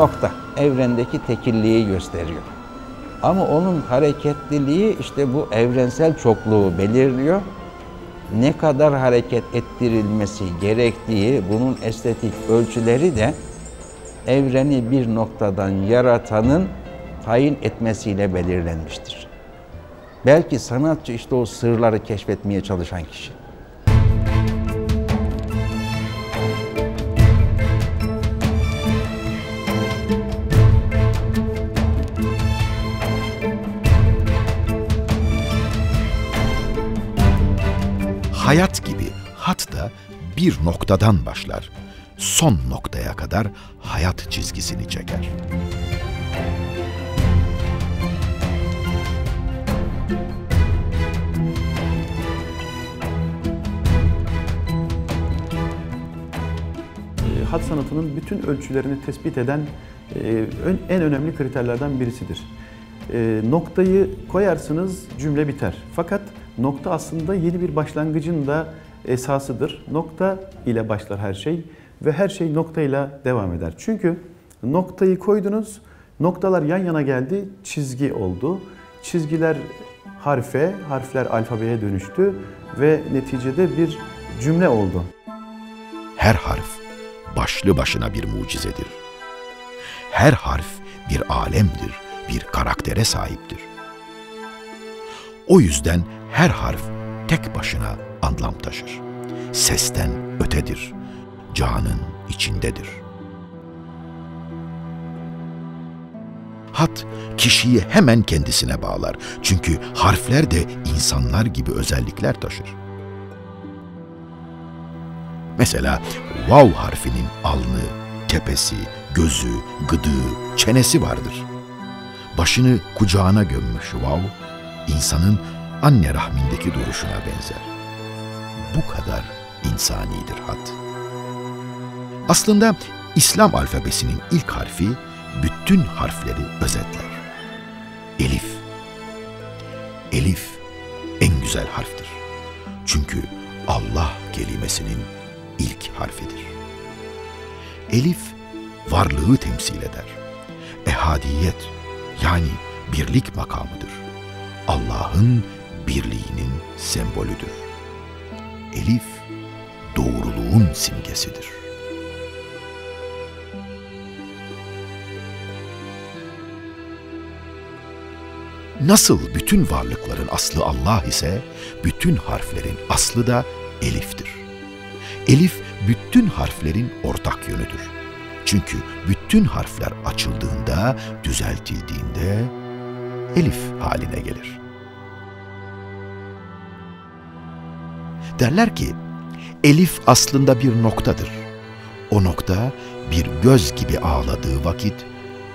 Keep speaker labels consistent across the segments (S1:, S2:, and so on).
S1: nokta. Evrendeki tekilliği gösteriyor. Ama onun hareketliliği işte bu evrensel çokluğu belirliyor. Ne kadar hareket ettirilmesi gerektiği, bunun estetik ölçüleri de evreni bir noktadan yaratanın tayin etmesiyle belirlenmiştir. Belki sanatçı işte o sırları keşfetmeye çalışan kişi.
S2: Hayat gibi hat da bir noktadan başlar. Son noktaya kadar hayat çizgisini çeker.
S3: E, hat sanatının bütün ölçülerini tespit eden e, en önemli kriterlerden birisidir. E, noktayı koyarsınız cümle biter. Fakat nokta aslında yeni bir başlangıcın da esasıdır. Nokta ile başlar her şey ve her şey noktayla devam eder. Çünkü noktayı koydunuz, noktalar yan yana geldi, çizgi oldu. Çizgiler harfe, harfler alfabeye dönüştü ve neticede bir cümle oldu.
S2: Her harf başlı başına bir mucizedir. Her harf bir alemdir, bir karaktere sahiptir. O yüzden her harf tek başına anlam taşır. Sesten ötedir, canın içindedir. Hat kişiyi hemen kendisine bağlar. Çünkü harfler de insanlar gibi özellikler taşır. Mesela vav harfinin alnı, tepesi, gözü, gıdığı, çenesi vardır. Başını kucağına gömmüş vav, insanın anne rahmindeki duruşuna benzer. Bu kadar insanidir hat. Aslında İslam alfabesinin ilk harfi bütün harfleri özetler. Elif. Elif en güzel harftir. Çünkü Allah kelimesinin ilk harfidir. Elif varlığı temsil eder. Ehadiyet yani birlik makamıdır. Allah'ın birliğinin sembolüdür. Elif doğruluğun simgesidir. Nasıl bütün varlıkların aslı Allah ise bütün harflerin aslı da eliftir. Elif bütün harflerin ortak yönüdür. Çünkü bütün harfler açıldığında, düzeltildiğinde elif haline gelir. Derler ki, elif aslında bir noktadır. O nokta bir göz gibi ağladığı vakit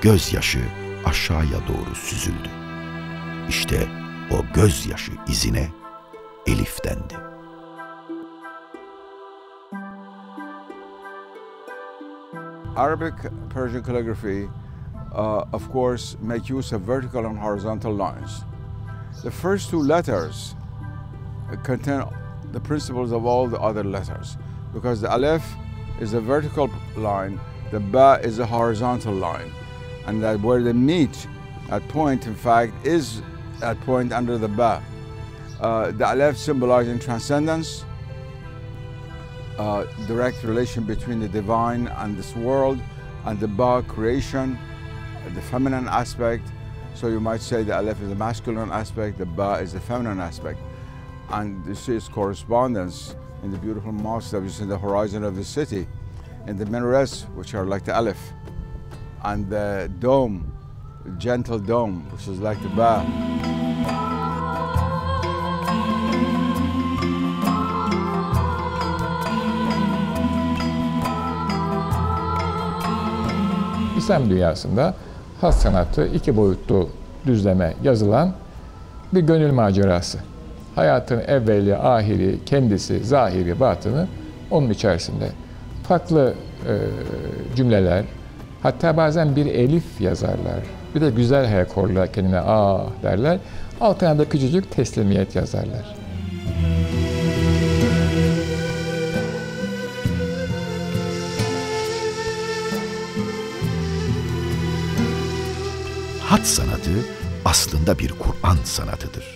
S2: gözyaşı aşağıya doğru süzüldü. İşte o gözyaşı izine elif dendi.
S4: Arabic Persian calligraphy, uh, of course, make use of vertical and horizontal lines. The first two letters contain the principles of all the other letters because the aleph is a vertical line, the ba is a horizontal line, and that where they meet, that point, in fact, is that point under the ba. Uh, the aleph symbolizing transcendence, uh, direct relation between the divine and this world, and the Ba creation, the feminine aspect. So you might say the Aleph is the masculine aspect, the Ba is the feminine aspect. And this is correspondence in the beautiful mosque that you in the horizon of the city, in the minarets, which are like the Aleph, and the dome, gentle dome, which is like the Ba.
S5: İslam dünyasında has sanatı iki boyutlu düzleme yazılan bir gönül macerası. Hayatın evveli, ahiri, kendisi, zahiri, batını onun içerisinde. Farklı e, cümleler, hatta bazen bir elif yazarlar. Bir de güzel hekorla kendine ah derler. Altına da küçücük teslimiyet yazarlar.
S2: Hat sanatı aslında bir Kur'an sanatıdır.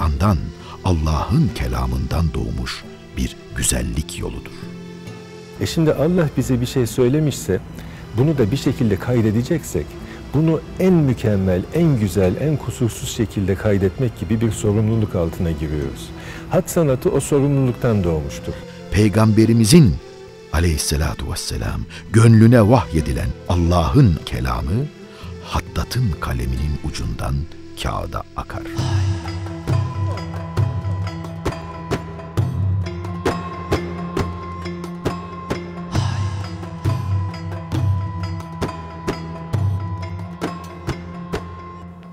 S2: Kur'an'dan, Allah'ın kelamından doğmuş bir güzellik yoludur.
S6: E şimdi Allah bize bir şey söylemişse, bunu da bir şekilde kaydedeceksek, bunu en mükemmel, en güzel, en kusursuz şekilde kaydetmek gibi bir sorumluluk altına giriyoruz. Hat sanatı o sorumluluktan doğmuştur.
S2: Peygamberimizin aleyhissalatu vesselam gönlüne vahyedilen Allah'ın kelamı Hattat'ın kaleminin ucundan kağıda akar.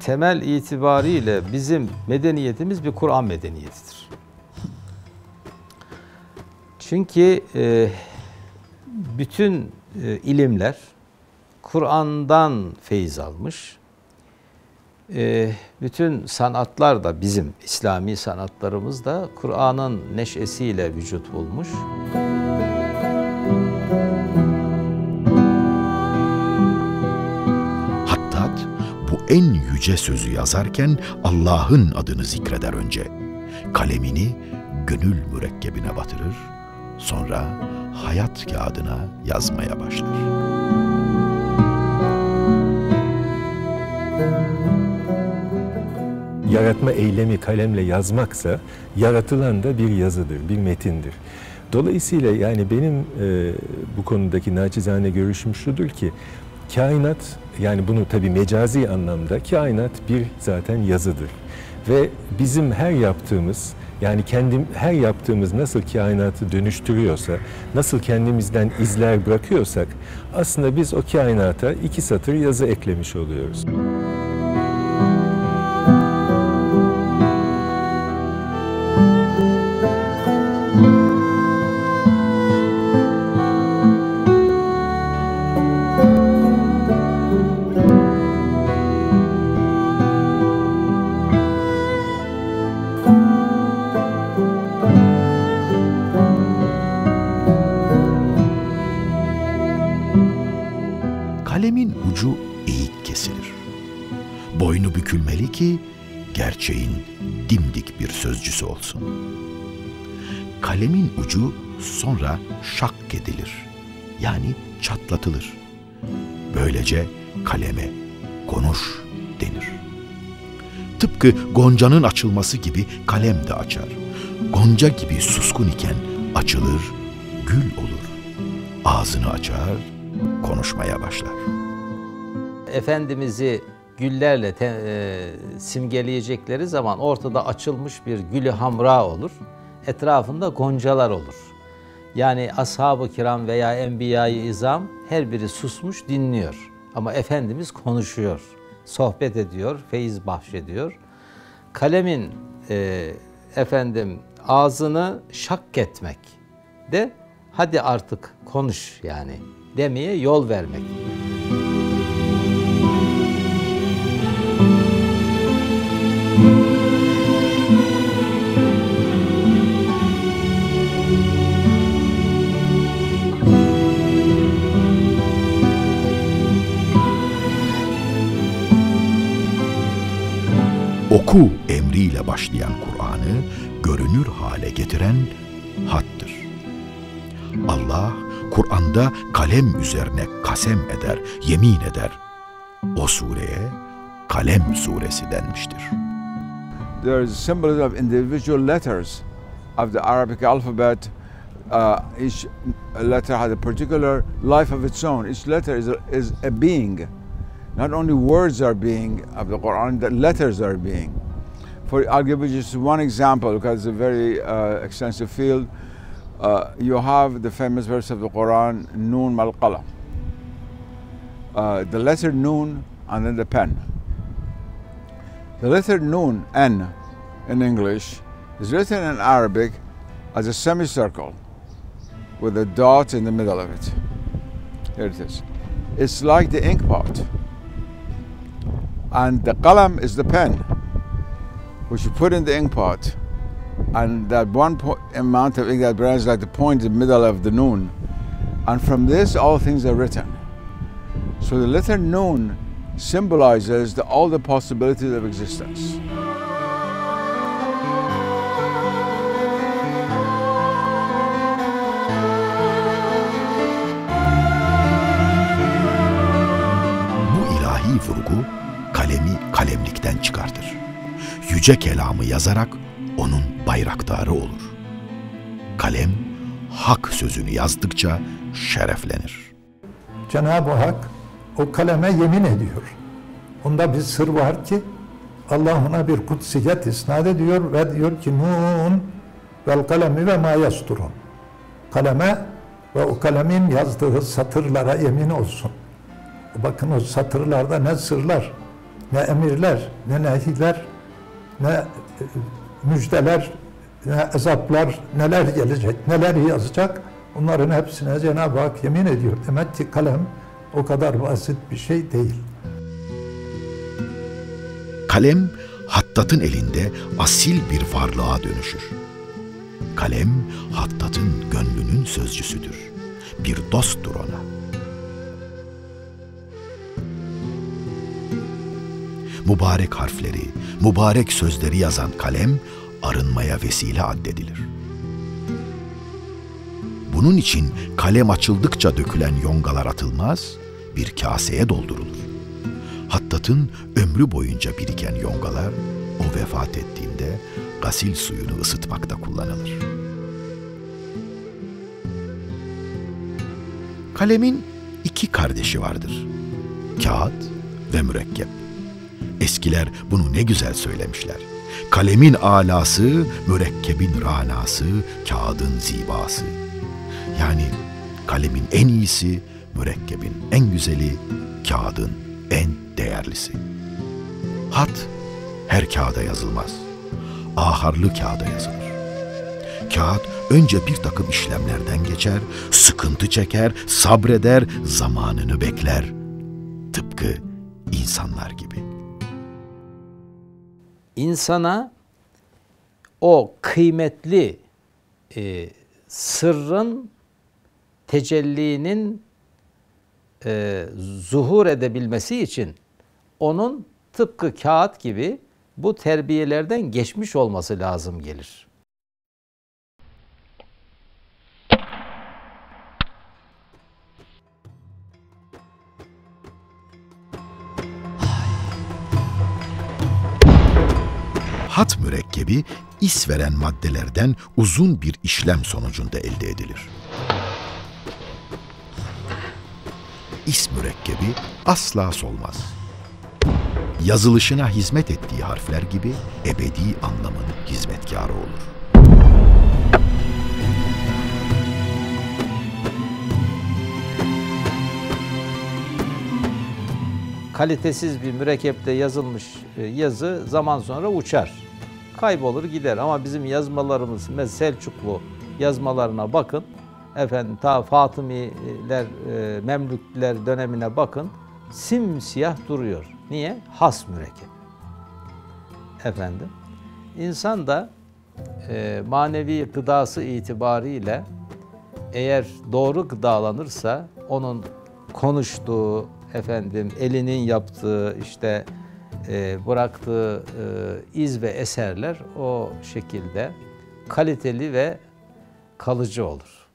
S7: Temel itibariyle bizim medeniyetimiz bir Kur'an medeniyetidir. Çünkü e, bütün e, ilimler Kur'an'dan feyiz almış. E, bütün sanatlar da bizim İslami sanatlarımız da Kur'an'ın neşesiyle vücut bulmuş.
S2: Hattat bu en yüce sözü yazarken Allah'ın adını zikreder önce. Kalemini gönül mürekkebine batırır, sonra hayat kağıdına yazmaya başlar.
S6: Yaratma eylemi kalemle yazmaksa, yaratılan da bir yazıdır, bir metindir. Dolayısıyla yani benim e, bu konudaki naçizane görüşüm şudur ki, kainat yani bunu tabii mecazi anlamda kainat bir zaten yazıdır. Ve bizim her yaptığımız yani kendim her yaptığımız nasıl kainatı dönüştürüyorsa, nasıl kendimizden izler bırakıyorsak aslında biz o kainata iki satır yazı eklemiş oluyoruz.
S2: Kalemin ucu eğik kesilir. Boynu bükülmeli ki gerçeğin dimdik bir sözcüsü olsun. Kalemin ucu sonra şak edilir. Yani çatlatılır. Böylece kaleme konuş denir. Tıpkı goncanın açılması gibi kalem de açar. Gonca gibi suskun iken açılır, gül olur. Ağzını açar, konuşmaya başlar.
S7: Efendimiz'i güllerle te- e, simgeleyecekleri zaman ortada açılmış bir gülü hamra olur. Etrafında goncalar olur. Yani ashab-ı kiram veya enbiya-i izam her biri susmuş dinliyor. Ama Efendimiz konuşuyor, sohbet ediyor, feyiz bahşediyor. Kalemin e, efendim ağzını şak etmek de hadi artık konuş yani demeye yol vermek.
S2: Oku emriyle başlayan Kur'an'ı görünür hale getiren hattır. Allah Kur'an'da kalem üzerine kasem eder, yemin eder. O sureye Kalem suresi denmiştir.
S4: There is symbolism of individual letters of the Arabic alphabet. Uh, each letter has a particular life of its own. Each letter is a, is a being. Not only words are being of the Quran, the letters are being. For I'll give you just one example because it's a very uh, extensive field. Uh, you have the famous verse of the Quran, Noon mal. Uh, the letter Noon and then the pen. The letter Noon, N, in English, is written in Arabic as a semicircle with a dot in the middle of it. Here it is. It's like the ink pot. And the qalam is the pen, which you put in the ink pot. And that one po- amount of ink that burns like the point in the middle of the noon. And from this, all things are written. So the letter noon symbolizes the, all the possibilities of existence.
S2: Bu ilahi vurgu kalemi kalemlikten çıkartır. Yüce kelamı yazarak onun bayraktarı olur. Kalem hak sözünü yazdıkça şereflenir.
S8: Cenab-ı Hak o kaleme yemin ediyor. Onda bir sır var ki Allah ona bir kutsiyet isnat ediyor ve diyor ki nun vel kalemi ve ma yasturun. Kaleme ve o kalemin yazdığı satırlara yemin olsun. Bakın o satırlarda ne sırlar, ne emirler, ne nehiler, ne e, müjdeler, azaplar, neler gelecek, neler yazacak. Bunların hepsine Cenab-ı Hak yemin ediyor. Demek ki kalem o kadar basit bir şey değil.
S2: Kalem Hattat'ın elinde asil bir varlığa dönüşür. Kalem Hattat'ın gönlünün sözcüsüdür. Bir dosttur ona. Mübarek harfleri, mübarek sözleri yazan kalem arınmaya vesile addedilir. Bunun için kalem açıldıkça dökülen yongalar atılmaz, bir kaseye doldurulur. Hattat'ın ömrü boyunca biriken yongalar o vefat ettiğinde gasil suyunu ısıtmakta kullanılır. Kalemin iki kardeşi vardır. Kağıt ve mürekkep. Eskiler bunu ne güzel söylemişler. Kalemin alası, mürekkebin ranası, kağıdın zibası. Yani kalemin en iyisi, mürekkebin en güzeli, kağıdın en değerlisi. Hat her kağıda yazılmaz. Aharlı kağıda yazılır. Kağıt önce bir takım işlemlerden geçer, sıkıntı çeker, sabreder, zamanını bekler. Tıpkı insanlar gibi.
S7: İnsana o kıymetli e, sırrın tecellinin e, zuhur edebilmesi için onun tıpkı kağıt gibi bu terbiyelerden geçmiş olması lazım gelir.
S2: Hat mürekkebi is veren maddelerden uzun bir işlem sonucunda elde edilir. İs mürekkebi asla solmaz. Yazılışına hizmet ettiği harfler gibi ebedi anlamın hizmetkarı olur.
S7: kalitesiz bir mürekkeple yazılmış e, yazı zaman sonra uçar. Kaybolur gider ama bizim yazmalarımız mesela Selçuklu yazmalarına bakın. Efendim ta Fatımiler, e, Memlükler dönemine bakın. Simsiyah duruyor. Niye? Has mürekkep. Efendim. İnsan da e, manevi gıdası itibariyle eğer doğru gıdalanırsa onun konuştuğu, efendim elinin yaptığı işte e, bıraktığı e, iz ve eserler o şekilde kaliteli ve kalıcı olur.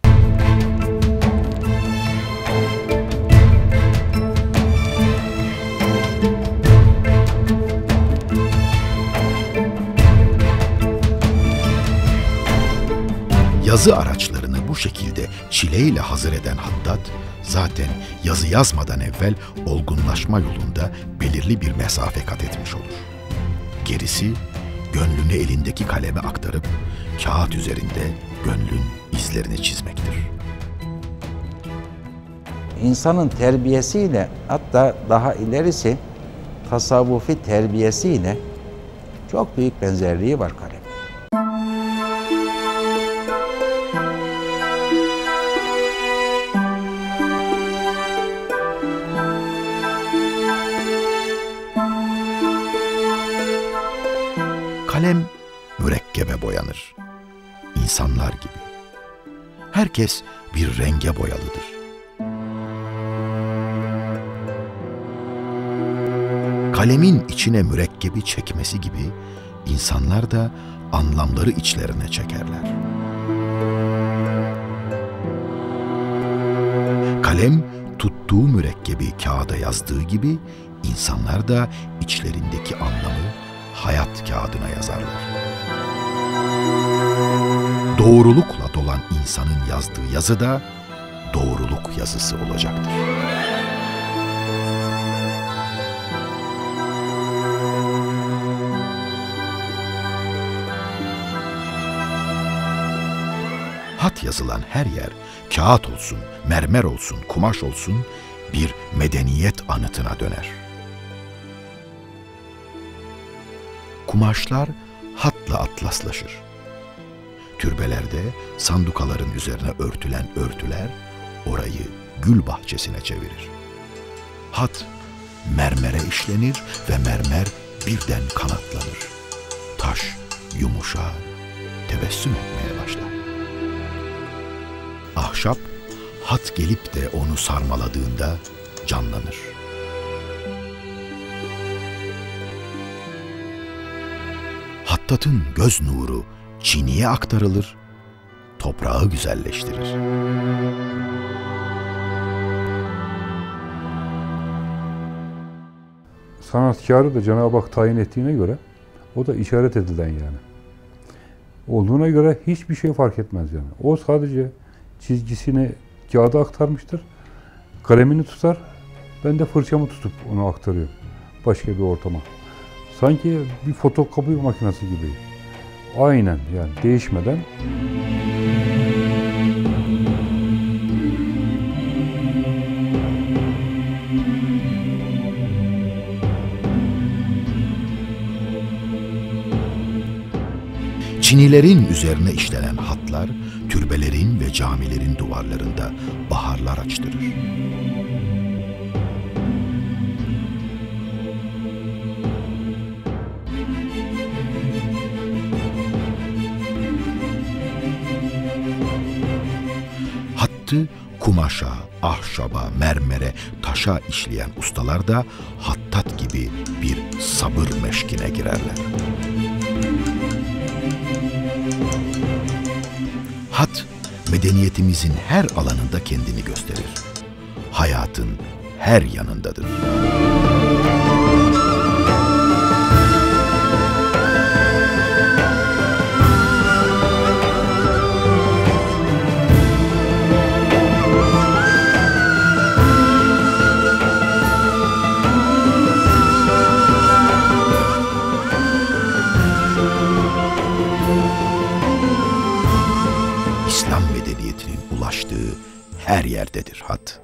S2: Yazı araçlarını bu şekilde çileyle hazır eden Hattat, zaten yazı yazmadan evvel olgunlaşma yolunda belirli bir mesafe kat etmiş olur. Gerisi, gönlünü elindeki kaleme aktarıp kağıt üzerinde gönlün izlerini çizmektir.
S1: İnsanın terbiyesiyle hatta daha ilerisi tasavvufi terbiyesiyle çok büyük benzerliği var kalem.
S2: Herkes bir renge boyalıdır. Kalemin içine mürekkebi çekmesi gibi insanlar da anlamları içlerine çekerler. Kalem tuttuğu mürekkebi kağıda yazdığı gibi insanlar da içlerindeki anlamı hayat kağıdına yazarlar. Doğrulukla dolan insanın yazdığı yazı da doğruluk yazısı olacaktır. Hat yazılan her yer kağıt olsun, mermer olsun, kumaş olsun bir medeniyet anıtına döner. Kumaşlar hatla atlaslaşır. Türbelerde sandukaların üzerine örtülen örtüler orayı gül bahçesine çevirir. Hat mermere işlenir ve mermer birden kanatlanır. Taş yumuşar, tebessüm etmeye başlar. Ahşap hat gelip de onu sarmaladığında canlanır. Hattatın göz nuru çiniye aktarılır, toprağı güzelleştirir.
S9: Sanatkarı da Cenab-ı Hak tayin ettiğine göre o da işaret edilen yani. Olduğuna göre hiçbir şey fark etmez yani. O sadece çizgisini kağıda aktarmıştır. Kalemini tutar. Ben de fırçamı tutup onu aktarıyorum. Başka bir ortama. Sanki bir fotokopi makinesi gibi. Aynen yani değişmeden.
S2: Çinilerin üzerine işlenen hatlar, türbelerin ve camilerin duvarlarında baharlar açtırır. Hattı kumaşa, ahşaba, mermere, taşa işleyen ustalar da hattat gibi bir sabır meşkine girerler. Hat, medeniyetimizin her alanında kendini gösterir. Hayatın her yanındadır. Her yerdedir hat.